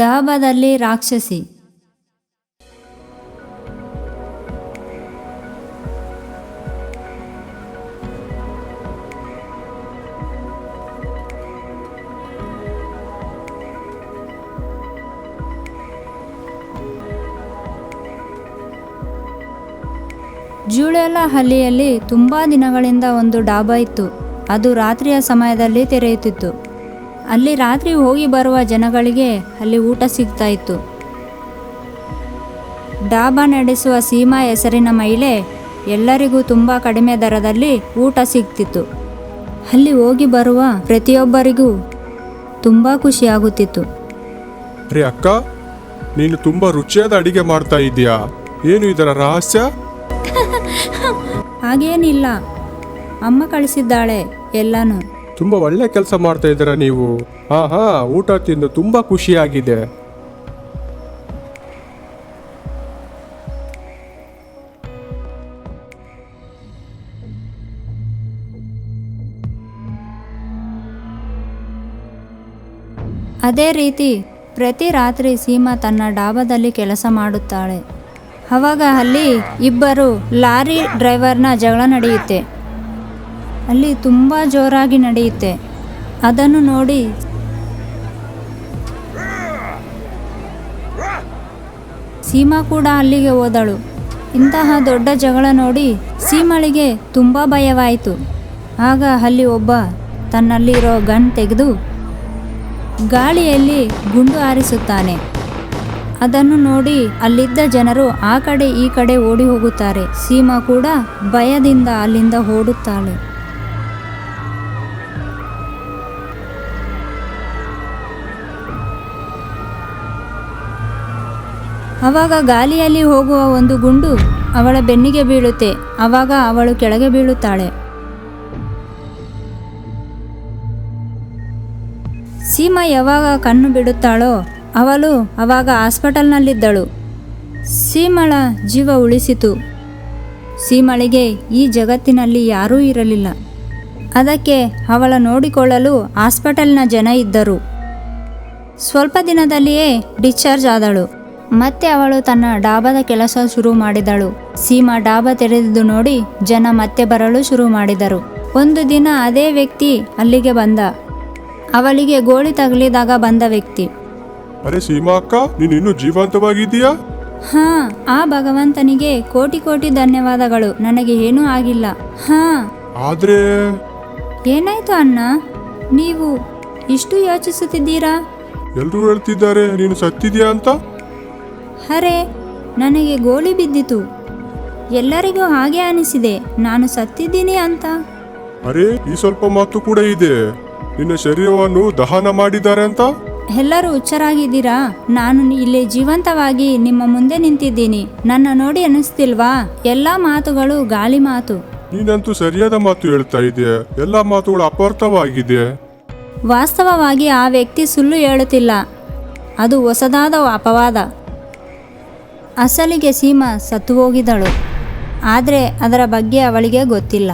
ಡಾಬಾದಲ್ಲಿ ರಾಕ್ಷಸಿ. ಹಳ್ಳಿಯಲ್ಲಿ ತುಂಬ ದಿನಗಳಿಂದ ಒಂದು ಡಾಬಾ ಇತ್ತು. ಅದು ರಾತ್ರಿಯ ಸಮಯದಲ್ಲಿ ತೆರೆಯುತ್ತಿತ್ತು. ಅಲ್ಲಿ ರಾತ್ರಿ ಹೋಗಿ ಬರುವ ಜನಗಳಿಗೆ ಅಲ್ಲಿ ಊಟ ಸಿಗ್ತಾ ಇತ್ತು. ಡಾಬಾ ನಡೆಸುವ ಸೀಮಾ ಹೆಸರಿನ ಮಹಿಳೆ ಎಲ್ಲರಿಗೂ ತುಂಬ ಕಡಿಮೆ ದರದಲ್ಲಿ ಊಟ ಸಿಗ್ತಿತ್ತು. ಅಲ್ಲಿ ಹೋಗಿ ಬರುವ ಪ್ರತಿಯೊಬ್ಬರಿಗೂ ತುಂಬ ಖುಷಿಯಾಗುತ್ತಿತ್ತು ರೇ ಅಕ್ಕ ನೀನು ತುಂಬ ರುಚಿಯಾದ ಅಡಿಗೆ ಮಾಡ್ತಾ ಇದೀಯಾ ಏನು ಇದರ ರಹಸ್ಯ? ಹಾಗೇನಿಲ್ಲ. ಅಮ್ಮ ಕಳಿಸಿದ್ದಾಳೆ ಎಲ್ಲನೂ. ತುಂಬಾ ಒಳ್ಳೆ ಕೆಲಸ ಮಾಡ್ತಾ ಇದ್ದೀರಾ ನೀವು? ಹಾ ಹಾ ಊಟ ತಿಂದು ತುಂಬ ಖುಷಿಯಾಗಿದೆ. ಅದೇ ರೀತಿ, ಪ್ರತಿ ರಾತ್ರಿ ಸೀಮಾ ತನ್ನ ಡಾಬಾದಲ್ಲಿ ಕೆಲಸ ಮಾಡುತ್ತಾಳೆ. ಅವಾಗ ಅಲ್ಲಿ ಇಬ್ಬರು ಲಾರಿ ಡ್ರೈವರ್ನ ಜಗಳ ನಡೆಯುತ್ತೆ. ಅಲ್ಲಿ ತುಂಬ ಜೋರಾಗಿ ನಡೆಯುತ್ತೆ. ಅದನ್ನು ನೋಡಿ ಸೀಮಾ ಕೂಡ ಅಲ್ಲಿಗೆ ಹೋದಳು. ಇಂತಹ ದೊಡ್ಡ ಜಗಳ ನೋಡಿ ಸೀಮಳಿಗೆ ತುಂಬ ಭಯವಾಯಿತು. ಆಗ ಅಲ್ಲಿ ಒಬ್ಬ ತನ್ನಲ್ಲಿರೋ ಗನ್ ತೆಗೆದು ಗಾಳಿಯಲ್ಲಿ ಗುಂಡು ಹಾರಿಸುತ್ತಾನೆ. ಅದನ್ನು ನೋಡಿ ಅಲ್ಲಿದ್ದ ಜನರು ಆ ಕಡೆ ಈ ಕಡೆ ಓಡಿ ಹೋಗುತ್ತಾರೆ. ಸೀಮಾ ಕೂಡ ಭಯದಿಂದ ಅಲ್ಲಿಂದ ಓಡುತ್ತಾಳೆ. ಅವಾಗ ಗಾಲಿಯಲ್ಲಿ ಹೋಗುವ ಒಂದು ಗುಂಡು ಅವಳ ಬೆನ್ನಿಗೆ ಬೀಳುತ್ತೆ, ಅವಾಗ ಅವಳು ಕೆಳಗೆ ಬೀಳುತ್ತಾಳೆ. ಸೀಮಾ ಯಾವಾಗ ಕಣ್ಣು ಬಿಡುತ್ತಾಳೋ, ಅವಳು ಅವಾಗ ಹಾಸ್ಪಿಟಲ್ನಲ್ಲಿದ್ದಳು. ಸೀಮಳ ಜೀವ ಉಳಿಸಿತು. ಸೀಮಳಿಗೆ ಈ ಜಗತ್ತಿನಲ್ಲಿ ಯಾರೂ ಇರಲಿಲ್ಲ. ಅದಕ್ಕೆ ಅವಳ ನೋಡಿಕೊಳ್ಳಲು ಹಾಸ್ಪಿಟಲ್ನ ಜನ ಇದ್ದರು. ಸ್ವಲ್ಪ ದಿನದಲ್ಲಿಯೇ ಡಿಸ್ಚಾರ್ಜ್ ಆದಳು. ಮತ್ತೆ ಅವಳು ತನ್ನ ಡಾಬಾದ ಕೆಲಸ ಶುರು ಮಾಡಿದಳು. ಸೀಮಾ ಡಾಬಾ ತೆರೆದಿದ್ದು ನೋಡಿ ಜನ ಮತ್ತೆ ಬರಲು ಶುರು ಮಾಡಿದರು. ಒಂದು ದಿನ ಅದೇ ವ್ಯಕ್ತಿ ಅಲ್ಲಿಗೆ ಬಂದ. ಅವಳಿಗೆ ಗೋಳಿ ತಗಲಿದಾಗ ಬಂದ ವ್ಯಕ್ತಿ. ಅರೆ ಸೀಮಾ ಅಕ್ಕ ನೀನು ಇನ್ನೂ ಜೀವಂತವಾಗಿದ್ದೀಯಾ? ಹಾ ಆ ಭಗವಂತನಿಗೆ ಕೋಟಿ ಕೋಟಿ ಧನ್ಯವಾದಗಳು. ನನಗೆ ಏನೂ ಆಗಿಲ್ಲ. ಹಾ. ಆದ್ರೆ? ಏನಾಯ್ತು ಅಣ್ಣ? ನೀವು ಇಷ್ಟು ಯೋಚಿಸುತ್ತಿದ್ದೀರಾ? ಎಲ್ಲರೂ ಹೇಳ್ತಿದ್ದಾರೆ ನೀನು ಸತ್ತಿದ್ಯಾ ಅಂತ? ಅರೆ ನನಗೆ ಗೋಳಿ ಬಿದ್ದಿತು. ಎಲ್ಲರಿಗೂ ಹಾಗೆ ಅನಿಸಿದೆ ನಾನು ಸತ್ತಿದ್ದೀನಿ ಅಂತ. ಅರೆ ಈ ಸ್ವಲ್ಪ ಮಾತು ಕೂಡ ಇದೆ. ನಿನ್ನ ಶರೀರವನ್ನು ದಹನ ಮಾಡಿದ್ದಾರೆ ಅಂತ? ಎಲ್ಲರೂ ಹುಚ್ಚರಾಗಿದ್ದೀರಾ? ನಾನು ಇಲ್ಲಿ ಜೀವಂತವಾಗಿ ನಿಮ್ಮ ಮುಂದೆ ನಿಂತಿದ್ದೀನಿ. ನನ್ನ ನೋಡಿ ಅನಿಸ್ತಿಲ್ವಾ? ಎಲ್ಲ ಮಾತುಗಳು ಗಾಳಿ ಮಾತು. ನೀನಂತೂ ಸರಿಯಾದ ಮಾತು ಹೇಳ್ತಾ ಇದೆ ಎಲ್ಲ ಮಾತುಗಳು ಅಪಾರ್ಥವಾಗಿದೆ ವಾಸ್ತವವಾಗಿ ಆ ವ್ಯಕ್ತಿ ಸುಳ್ಳು ಹೇಳುತ್ತಿಲ್ಲ. ಅದು ಹೊಸದಾದ ಅಪವಾದ. ಅಸಲಿಗೆ ಸೀಮಾ ಸತ್ತು ಹೋಗಿದಳು ಆದರೆ ಅದರ ಬಗ್ಗೆ ಅವಳಿಗೆ ಗೊತ್ತಿಲ್ಲ.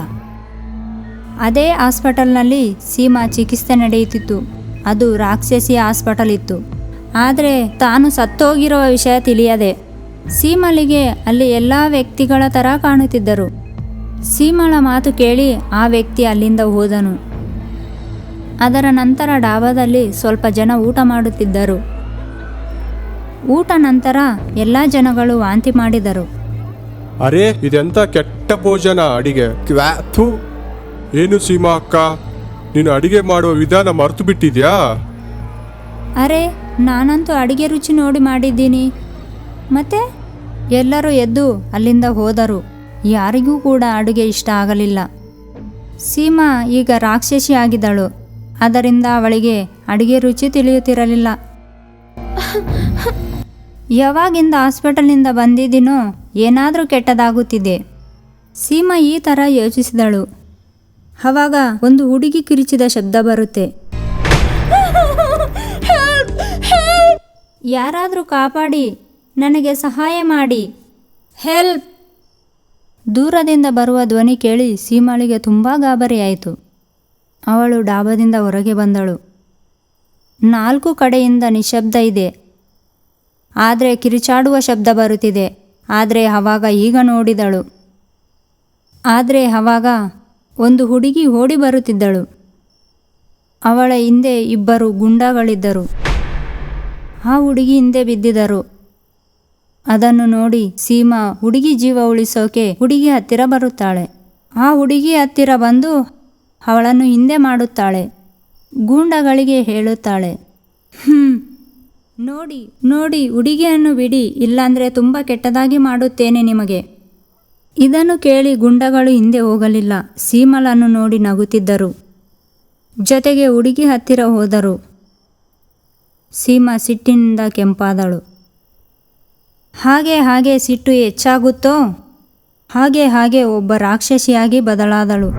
ಅದೇ ಹಾಸ್ಪಿಟಲ್ನಲ್ಲಿ ಸೀಮಾ ಚಿಕಿತ್ಸೆ ನಡೆಯುತ್ತಿತ್ತು. ಅದು ರಾಕ್ಷಸಿ ಹಾಸ್ಪಿಟಲ್ ಇತ್ತು. ಆದರೆ ತಾನು ಸತ್ತೋಗಿರುವ ವಿಷಯ ತಿಳಿಯದೆ ಸೀಮಳಿಗೆ ಅಲ್ಲಿ ಎಲ್ಲ ವ್ಯಕ್ತಿಗಳ ಥರ ಕಾಣುತ್ತಿದ್ದರು. ಸೀಮಳ ಮಾತು ಕೇಳಿ ಆ ವ್ಯಕ್ತಿ ಅಲ್ಲಿಂದ ಹೋದನು. ಅದರ ನಂತರ ಡಾಬಾದಲ್ಲಿ ಸ್ವಲ್ಪ ಜನ ಊಟ ಮಾಡುತ್ತಿದ್ದರು. ಊಟ ನಂತರ ಎಲ್ಲ ಜನಗಳು ವಾಂತಿ ಮಾಡಿದರು. ಅರೆ ಇದೆಂತ ಕೆಟ್ಟ ಭೋಜನ ಅಡಿಗೆ. ಏನು ಸೀಮಾ ಅಕ್ಕ? ನೀನು ಅಡಿಗೆ ಮಾಡುವ ವಿಧಾನ ಮರೆತು ಬಿಟ್ಟಿದ್ಯಾ? ಅರೆ ನಾನಂತೂ ಅಡಿಗೆ ರುಚಿ ನೋಡಿ ಮಾಡಿದ್ದೀನಿ. ಮತ್ತೆ ಎಲ್ಲರೂ ಎದ್ದು ಅಲ್ಲಿಂದ ಹೋದರು. ಯಾರಿಗೂ ಕೂಡ ಅಡುಗೆ ಇಷ್ಟ ಆಗಲಿಲ್ಲ. ಸೀಮಾ ಈಗ ರಾಕ್ಷಸಿ ಆಗಿದ್ದಳು ಅದರಿಂದ ಅವಳಿಗೆ ಅಡುಗೆ ರುಚಿ ತಿಳಿಯುತ್ತಿರಲಿಲ್ಲ. ಯಾವಾಗಿಂದ ಹಾಸ್ಪಿಟಲ್ನಿಂದ ಬಂದಿದ್ದೀನೋ ಏನಾದರೂ ಕೆಟ್ಟದಾಗುತ್ತಿದೆ. ಸೀಮಾ ಈ ಥರ ಯೋಚಿಸಿದಳು. ಆವಾಗ ಒಂದು ಹುಡುಗಿ ಕಿರಿಚಿದ ಶಬ್ದ ಬರುತ್ತೆ. ಯಾರಾದರೂ ಕಾಪಾಡಿ ನನಗೆ ಸಹಾಯ ಮಾಡಿ. ಹೆಲ್ಪ್ ದೂರದಿಂದ ಬರುವ ಧ್ವನಿ ಕೇಳಿ ಸೀಮಾಳಿಗೆ ತುಂಬ ಗಾಬರಿಯಾಯಿತು. ಅವಳು ಡಾಬಾದಿಂದ ಹೊರಗೆ ಬಂದಳು. ನಾಲ್ಕು ಕಡೆಯಿಂದ ನಿಶಬ್ದ ಇದೆ. ಆದರೆ ಕಿರಿಚಾಡುವ ಶಬ್ದ ಬರುತ್ತಿದೆ. ಆದರೆ ಅವಾಗ ಈಗ ನೋಡಿದಳು. ಆದರೆ ಅವಾಗ ಒಂದು ಹುಡುಗಿ ಓಡಿ ಬರುತ್ತಿದ್ದಳು. ಅವಳ ಹಿಂದೆ ಇಬ್ಬರು ಗುಂಡಗಳಿದ್ದರು. ಆ ಹುಡುಗಿ ಹಿಂದೆ ಬಿದ್ದಿದರು ಅದನ್ನು ನೋಡಿ ಸೀಮಾ ಹುಡುಗಿ ಜೀವ ಉಳಿಸೋಕೆ ಹುಡುಗಿ ಹತ್ತಿರ ಬರುತ್ತಾಳೆ. ಆ ಹುಡುಗಿ ಹತ್ತಿರ ಬಂದು ಅವಳನ್ನು ಹಿಂದೆ ಮಾಡುತ್ತಾಳೆ. ಗೂಂಡಗಳಿಗೆ ಹೇಳುತ್ತಾಳೆ, ಹ್ಮ್ ನೋಡಿ ನೋಡಿ ಹುಡುಗಿಯನ್ನು ಬಿಡಿ, ಇಲ್ಲಾಂದರೆ ತುಂಬ ಕೆಟ್ಟದಾಗಿ ಮಾಡುತ್ತೇನೆ ನಿಮಗೆ. ಇದನ್ನು ಕೇಳಿ ಗುಂಡಗಳು ಹಿಂದೆ ಹೋಗಲಿಲ್ಲ. ಸೀಮಲನ್ನು ನೋಡಿ ನಗುತ್ತಿದ್ದರು. ಜೊತೆಗೆ ಹುಡುಗಿ ಹತ್ತಿರ ಹೋದರು. ಸೀಮಾ ಸಿಟ್ಟಿನಿಂದ ಕೆಂಪಾದಳು. ಹಾಗೆ ಹಾಗೆ ಸಿಟ್ಟು ಹೆಚ್ಚಾಗುತ್ತೋ? ಹಾಗೆ ಹಾಗೆ ಒಬ್ಬ ರಾಕ್ಷಸಿಯಾಗಿ ಬದಲಾದಳು.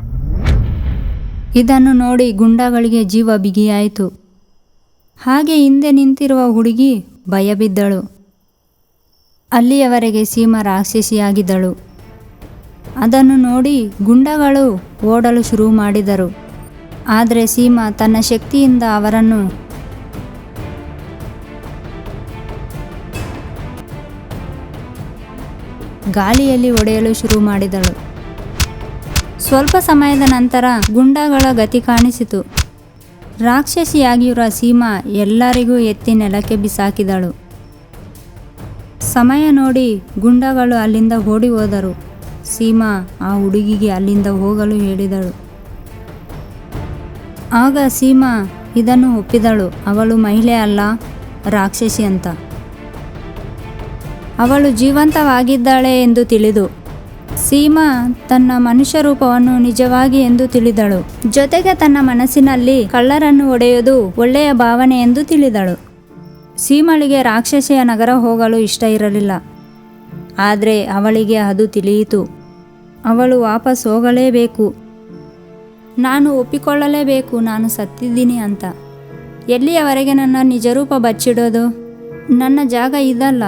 ಇದನ್ನು ನೋಡಿ ಗುಂಡಗಳಿಗೆ ಜೀವ ಬಿಗಿಯಾಯಿತು. ಹಾಗೆ ಹಿಂದೆ ನಿಂತಿರುವ ಹುಡುಗಿ ಭಯಬಿದ್ದಳು. ಅಲ್ಲಿಯವರೆಗೆ ಸೀಮ ರಾಕ್ಷಸಿಯಾಗಿದ್ದಳು. ಅದನ್ನು ನೋಡಿ ಗುಂಡಗಳು ಓಡಲು ಶುರು ಮಾಡಿದರು. ಆದರೆ ಸೀಮಾ ತನ್ನ ಶಕ್ತಿಯಿಂದ ಅವರನ್ನು ಗಾಳಿಯಲ್ಲಿ ಒಡೆಯಲು ಶುರು ಮಾಡಿದಳು. ಸ್ವಲ್ಪ ಸಮಯದ ನಂತರ ಗುಂಡಗಳ ಗತಿ ಕಾಣಿಸಿತು. ರಾಕ್ಷಸಿಯಾಗಿರುವ ಸೀಮಾ ಎಲ್ಲರಿಗೂ ಎತ್ತಿ ನೆಲಕ್ಕೆ ಬಿಸಾಕಿದಳು. ಸಮಯ ನೋಡಿ ಗುಂಡಗಳು ಅಲ್ಲಿಂದ ಓಡಿ ಹೋದರು. ಸೀಮಾ ಆ ಹುಡುಗಿಗೆ ಅಲ್ಲಿಂದ ಹೋಗಲು ಹೇಳಿದಳು. ಆಗ ಸೀಮಾ ಇದನ್ನು ಒಪ್ಪಿದಳು. ಅವಳು ಮಹಿಳೆ ಅಲ್ಲ, ರಾಕ್ಷಸಿ ಅಂತ. ಅವಳು ಜೀವಂತವಾಗಿದ್ದಾಳೆ ಎಂದು ತಿಳಿದು ಸೀಮಾ ತನ್ನ ಮನುಷ್ಯ ರೂಪವನ್ನು ನಿಜವಾಗಿ ಎಂದು ತಿಳಿದಳು. ಜೊತೆಗೆ ತನ್ನ ಮನಸ್ಸಿನಲ್ಲಿ ಕಳ್ಳರನ್ನು ಒಡೆಯುವುದು ಒಳ್ಳೆಯ ಭಾವನೆ ಎಂದು ತಿಳಿದಳು. ಸೀಮಳಿಗೆ ರಾಕ್ಷಸಿಯ ನಗರ ಹೋಗಲು ಇಷ್ಟ ಇರಲಿಲ್ಲ. ಆದರೆ ಅವಳಿಗೆ ಅದು ತಿಳಿಯಿತು. ಅವಳು ವಾಪಸ್ ಹೋಗಲೇಬೇಕು. ನಾನು ಒಪ್ಪಿಕೊಳ್ಳಲೇಬೇಕು, ನಾನು ಸತ್ತಿದ್ದೀನಿ ಅಂತ. ಎಲ್ಲಿಯವರೆಗೆ ನನ್ನ ನಿಜರೂಪ ಬಚ್ಚಿಡೋದು? ನನ್ನ ಜಾಗ ಇದಲ್ಲ.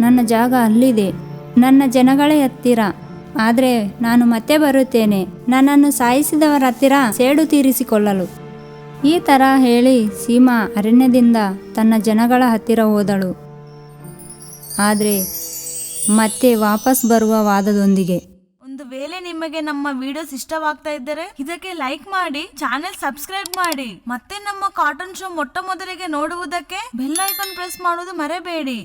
ನನ್ನ ಜಾಗ ಅಲ್ಲಿದೆ. ನನ್ನ ಜನಗಳೇ ಹತ್ತಿರ. ಆದರೆ ನಾನು ಮತ್ತೆ ಬರುತ್ತೇನೆ. ನನ್ನನ್ನು ಸಾಯಿಸಿದವರ ಹತ್ತಿರ ಸೇಡು ತೀರಿಸಿಕೊಳ್ಳಲು. ಈ ಥರ ಹೇಳಿ ಸೀಮಾ ಅರಣ್ಯದಿಂದ ತನ್ನ ಜನಗಳ ಹತ್ತಿರ ಹೋದಳು. ಆದರೆ ಮತ್ತೆ ವಾಪಸ್ ಬರುವ ವಾದದೊಂದಿಗೆ. ಒಂದು ವೇಳೆ ನಿಮಗೆ ನಮ್ಮ ವಿಡಿಯೋಸ್ ಇಷ್ಟವಾಗ್ತಾ ಇದ್ದರೆ ಇದಕ್ಕೆ ಲೈಕ್ ಮಾಡಿ ಚಾನೆಲ್ ಸಬ್ಸ್ಕ್ರೈಬ್ ಮಾಡಿ. ಮತ್ತೆ ನಮ್ಮ ಕಾಟನ್ ಶೋ ಮೊಟ್ಟ ಮೊದಲಿಗೆ ನೋಡುವುದಕ್ಕೆ ಬೆಲ್ ಐಕಾನ್ ಪ್ರೆಸ್ ಮಾಡುವುದು ಮರೆಬೇಡಿ.